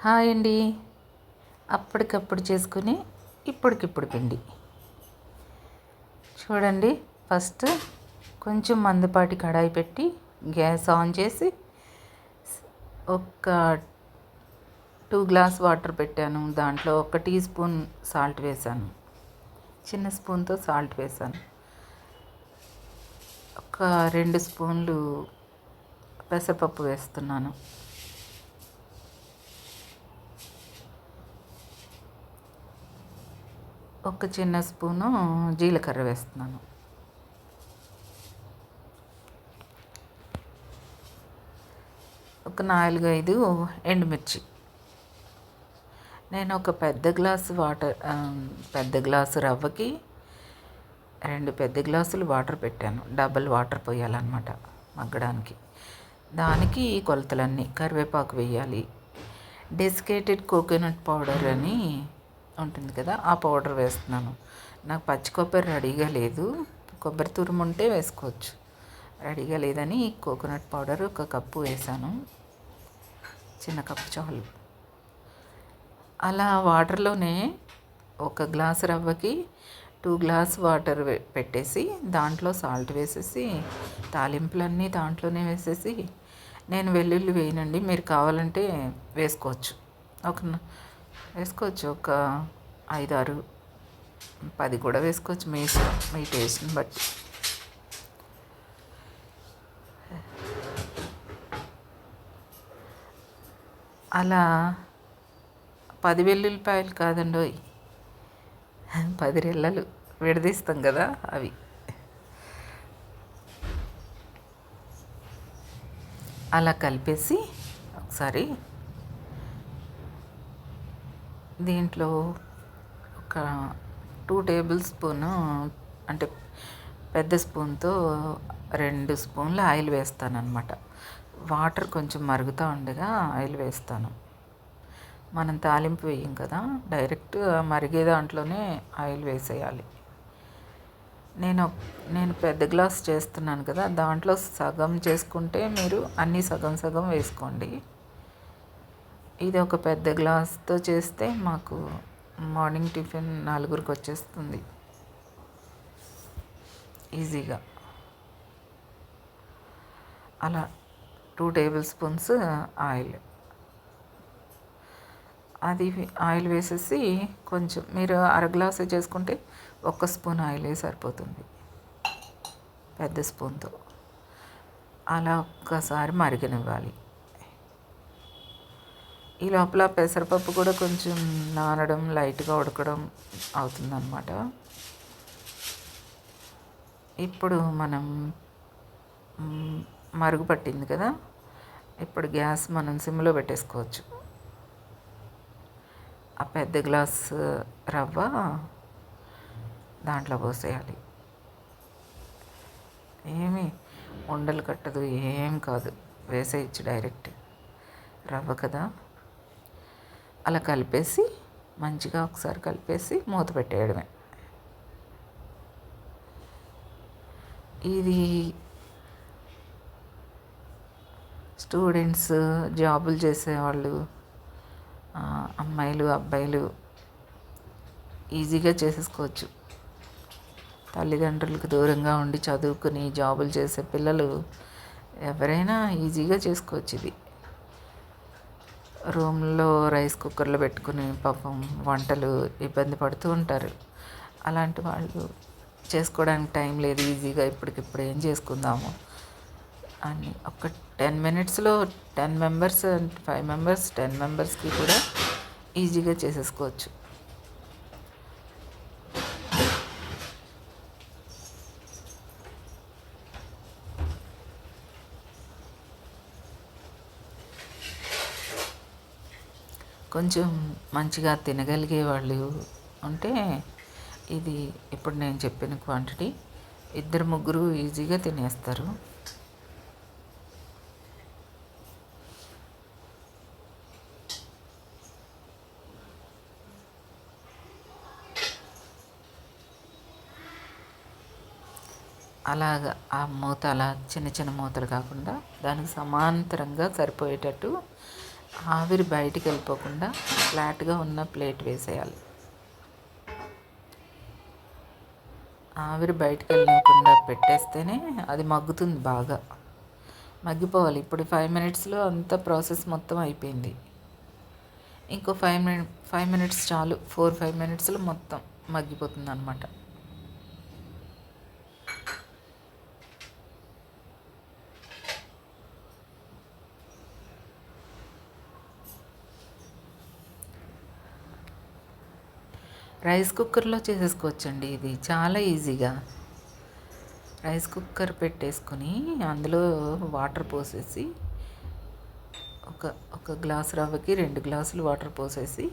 Hi అండి. అప్పటికప్పుడు చేసుకుని ఇప్పటికిప్పుడు పిండి. చూడండి ఫస్ట్ కొంచెం మందపాటి కడాయి పెట్టి గ్యాస్ ఆన్ చేసి ఒక టూ గ్లాస్ వాటర్ పెట్టాను. దాంట్లో ఒక టీ స్పూన్ సాల్ట్ వేసాను. చిన్న స్పూన్తో సాల్ట్ వేసాను. ఒక రెండు స్పూన్లు పెసరపప్పు వేస్తున్నాను. ఒక చిన్న స్పూను జీలకర్ర వేస్తున్నాను. ఒక నాలుగు ఐదు ఎండుమిర్చి. నేను ఒక పెద్ద గ్లాసు వాటర్ పెద్ద గ్లాసు రవ్వకి రెండు పెద్ద గ్లాసులు వాటర్ పెట్టాను. డబల్ వాటర్ పోయాలన్నమాట మగ్గడానికి. దానికి ఈ కొలతలన్నీ కరివేపాకు వేయాలి. డెసికేటెడ్ కోకోనట్ పౌడర్ అని ఉంటుంది కదా ఆ పౌడర్ వేస్తున్నాను. నాకు పచ్చి కొబ్బరి రెడీగా లేదు. కొబ్బరి తురుము ఉంటే వేసుకోవచ్చు. రెడీగా లేదని కోకోనట్ పౌడర్ ఒక కప్పు వేసాను. చిన్న కప్పు చాలు. అలా వాటర్లోనే ఒక గ్లాస్ రవ్వకి టూ గ్లాస్ వాటర్ పెట్టేసి దాంట్లో సాల్ట్ వేసేసి తాలింపులన్నీ దాంట్లోనే వేసేసి నేను వెల్లుల్లి వేయనండి. మీరు కావాలంటే వేసుకోవచ్చు. ఒక వేసుకోవచ్చు. ఒక ఐదు ఆరు పది కూడా వేసుకోవచ్చు మీ ఇష్టం మీ టేస్ట్ని బట్టి. అలా పది వెల్లుల్లిపాయలు కాదండి పది రెల్లలు విడదీస్తాం కదా అవి. అలా కలిపేసి ఒకసారి దీంట్లో ఒక టూ టేబుల్ స్పూను అంటే పెద్ద స్పూన్తో రెండు స్పూన్లు ఆయిల్ వేస్తానన్నమాట. వాటర్ కొంచెం మరుగుతూ ఉండగా ఆయిల్ వేస్తాను. మనం తాలింపు వేయం కదా డైరెక్ట్ మరిగే దాంట్లోనే ఆయిల్ వేసేయాలి. నేను నేను పెద్ద గ్లాస్ చేస్తున్నాను కదా దాంట్లో సగం చేసుకుంటే మీరు అన్నీ సగం సగం వేసుకోండి. ఇది ఒక పెద్ద గ్లాస్తో చేస్తే మాకు మార్నింగ్ టిఫిన్ నలుగురికి వచ్చేస్తుంది. ఈజీగా. అలా టూ టేబుల్ స్పూన్స్ ఆయిల్. అది ఆయిల్ వేసేసి కొంచెం మీరు అర గ్లాసు చేసుకుంటే ఒక్క స్పూన్ ఆయిల్ సరిపోతుంది. పెద్ద స్పూన్తో. అలా ఒక్కసారి మరిగనివ్వాలి. ఈ లోపల పెసరపప్పు కూడా కొంచెం నానడం లైట్గా ఉడకడం అవుతుందన్నమాట. ఇప్పుడు మనం మరుగు పట్టింది కదా? ఇప్పుడు గ్యాస్ మనం సిమ్లో పెట్టేసుకోవచ్చు. ఆ పెద్ద గ్లాస్ రవ్వ దాంట్లో పోసేయాలి. ఏమి ఉండలు కట్టదు ఏం కాదు. వేసేయచ్చు డైరెక్ట్ రవ్వ కదా? అలా కలిపేసి మంచిగా ఒకసారి కలిపేసి మూత పెట్టేయడమే. ఇది స్టూడెంట్స్ జాబులు చేసేవాళ్ళు అమ్మాయిలు అబ్బాయిలు ఈజీగా చేసేసుకోవచ్చు. తల్లిదండ్రులకు దూరంగా ఉండి చదువుకుని జాబులు చేసే పిల్లలు ఎవరైనా ఈజీగా చేసుకోవచ్చు ఇది. రూమ్లో రైస్ కుక్కర్లో పెట్టుకుని పాపం వంటలు ఇబ్బంది పడుతూ ఉంటారు. అలాంటి వాళ్ళు చేసుకోవడానికి టైం లేదు ఈజీగా ఇప్పటికిప్పుడు ఏం చేసుకుందాము అని. ఒక టెన్ మినిట్స్లో ten members and five members ten మెంబర్స్కి కూడా ఈజీగా చేసేసుకోవచ్చు. కొంచెం మంచిగా తినగలిగే వాళ్ళు ఉంటే ఇది ఇప్పుడు నేను చెప్పిన క్వాంటిటీ ఇద్దరు ముగ్గురు ఈజీగా తినేస్తారు. అలాగ ఆ మూత అలా చిన్న చిన్న మూతలు కాకుండా దానికి సమాంతరంగా సరిపోయేటట్టు ఆవిరి బయటికి వెళ్ళిపోకుండా ఫ్లాట్గా ఉన్న ప్లేట్ వేసేయాలి. ఆవిరి బయటికి వెళ్ళకుండా పెట్టేస్తేనే అది మగ్గుతుంది బాగా. మగ్గిపోవాలి. ఇప్పుడు ఫైవ్ మినిట్స్లో అంత ప్రాసెస్ మొత్తం అయిపోయింది. ఇంకో ఫైవ్ మినిట్ ఫైవ్ మినిట్స్ చాలు. ఫోర్ ఫైవ్ మినిట్స్లో మొత్తం మగ్గిపోతుంది అనమాట రైస్ కుక్కర్లో చేసేసుకోవచ్చండి ఇది. చాలా ఈజీగా. రైస్ కుక్కర్ పెట్టేసుకొని అందులో వాటర్ పోసేసి ఒక ఒక గ్లాస్ రవ్వకి రెండు గ్లాసులు వాటర్ పోసేసి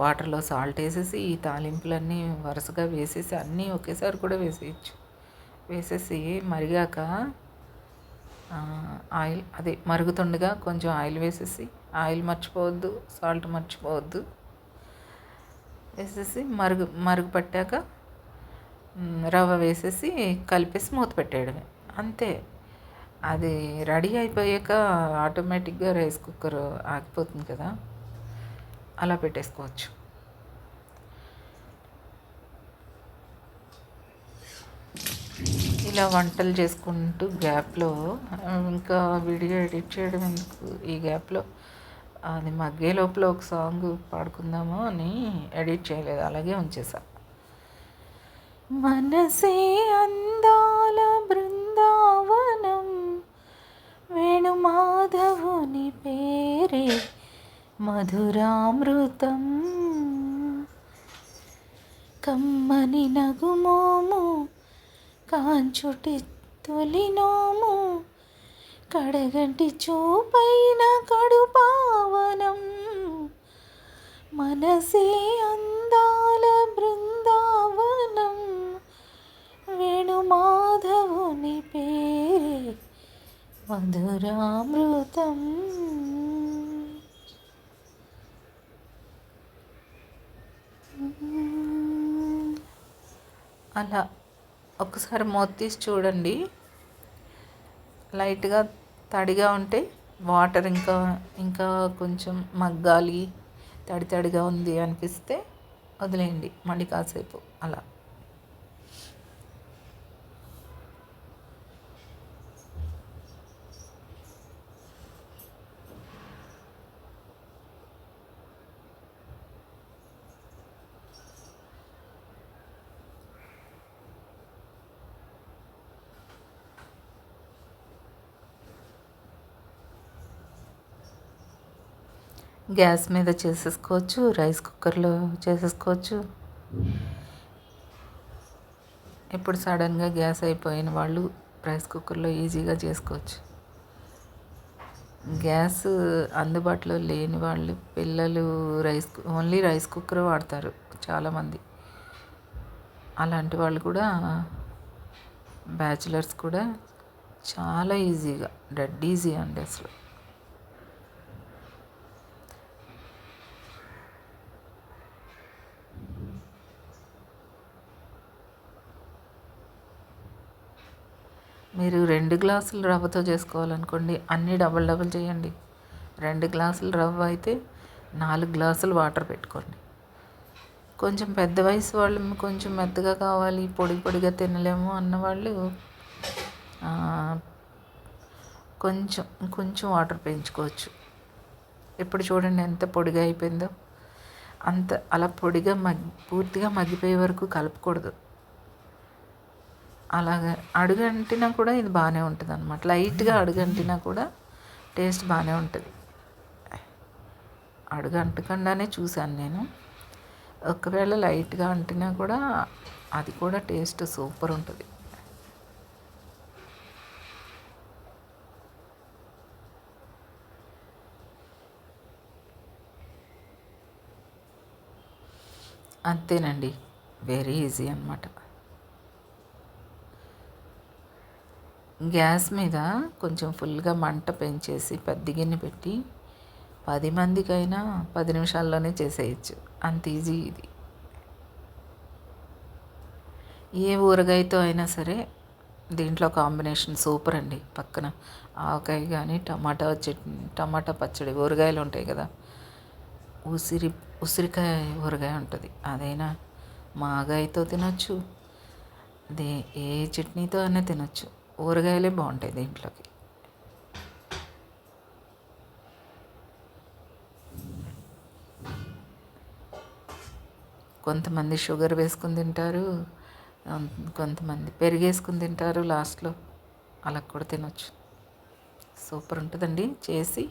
వాటర్లో సాల్ట్ వేసేసి ఈ తాలింపులన్నీ వరుసగా వేసేసి అన్నీ ఒకేసారి కూడా వేసేయచ్చు. వేసేసి మరిగాక ఆయిల్ అదే మరుగుతుండగా కొంచెం ఆయిల్ వేసేసి ఆయిల్ మర్చిపోవద్దు సాల్ట్ మర్చిపోవద్దు. వేసేసి మరుగు మరుగు పట్టాక రవ్వ వేసేసి కలిపేసి మూత పెట్టేయడమే. అంతే. అది రెడీ అయిపోయాక ఆటోమేటిక్గా రైస్ కుక్కర్ ఆగిపోతుంది కదా. అలా పెట్టేసుకోవచ్చు. ఇలా వంటలు చేసుకుంటూ గ్యాప్లో ఇంకా వీడియో ఎడిట్ చేయడం ఎందుకు ఈ గ్యాప్లో? అది మగ్గే లోపల ఒక సాంగ్ పాడుకుందాము అని ఎడిట్ చేయలేదు అలాగే ఉంచేసా. మనసే అందాల బృందావనం వేణుమాధవుని పేరే మధురామృతం. కమ్మని నగుమోము కాంచుటి తొలినోము కడగంటి చూపైన కడుపావనం. మనసే అందాల బృందావనం. వేణుమాధవుని పేరే మధురామృతం. అలా. ఒకసారి మూత తీసి చూడండి. లైట్గా తడిగా ఉంటే వాటర్ ఇంకా ఇంకా కొంచెం మగ్గాలి తడి తడిగా ఉంది అనిపిస్తే వదిలేయండి. మళ్ళీ కాసేపు. అలా. గ్యాస్ మీద చేసేసుకోవచ్చు రైస్ కుక్కర్లో చేసేసుకోవచ్చు. ఇప్పుడు సడన్గా గ్యాస్ అయిపోయిన వాళ్ళు రైస్ కుక్కర్లో ఈజీగా చేసుకోవచ్చు. గ్యాస్ అందుబాటులో లేని వాళ్ళు పిల్లలు రైస్ ఓన్లీ రైస్ కుక్కర్ వాడతారు చాలామంది. అలాంటి వాళ్ళు కూడా బ్యాచిలర్స్ కూడా చాలా ఈజీగా డెడ్ ఈజీ అండి అసలు. మీరు రెండు గ్లాసులు రవ్వతో చేసుకోవాలనుకోండి అన్నీ డబల్ డబల్ చేయండి. రెండు గ్లాసులు రవ్వ అయితే నాలుగు గ్లాసులు వాటర్ పెట్టుకోండి. కొంచెం పెద్ద వయసు వాళ్ళు కొంచెం మెత్తగా కావాలి పొడి పొడిగా తినలేము అన్నవాళ్ళు కొంచెం కొంచెం వాటర్ పెంచుకోవచ్చు. ఇప్పుడు చూడండి ఎంత పొడిగా అయిపోయిందో. అంత అలా పొడిగా మగ్గి పూర్తిగా మగ్గిపోయే వరకు కలపకూడదు. అలాగే. అడుగంటినా కూడా ఇది బాగానే ఉంటుంది అనమాట లైట్గా అడుగంటినా కూడా టేస్ట్ బాగానే ఉంటుంది. అడుగు అంటకుండానే చూశాను నేను. ఒకవేళ లైట్గా అంటినా కూడా అది కూడా టేస్ట్ సూపర్ ఉంటుంది. అంతేనండి. వెరీ ఈజీ అనమాట గ్యాస్ మీద కొంచెం ఫుల్గా మంట పెంచేసి పెద్ద గిన్నె పెట్టి పది మందికైనా పది నిమిషాల్లోనే చేసేయచ్చు. అంత ఈజీ ఇది. ఏ ఊరగాయతో అయినా సరే దీంట్లో కాంబినేషన్ సూపర్ అండి. పక్కన ఆవకాయ కానీ టమాటా చట్నీ టమాటా పచ్చడి ఊరగాయలు ఉంటాయి కదా. ఉసిరి ఉసిరికాయ ఊరగాయ ఉంటుంది. అదైనా మాగాయతో తినొచ్చు. దే ఏ చట్నీతో అయినా తినొచ్చు. ఊరగాయలే బాగుంటాయి దీంట్లోకి. కొంతమంది షుగర్ వేసుకుని తింటారు కొంతమంది పెరిగేసుకుని తింటారు లాస్ట్లో. అలా కూడా తినొచ్చు. సూపర్ ఉంటుందండి చేసి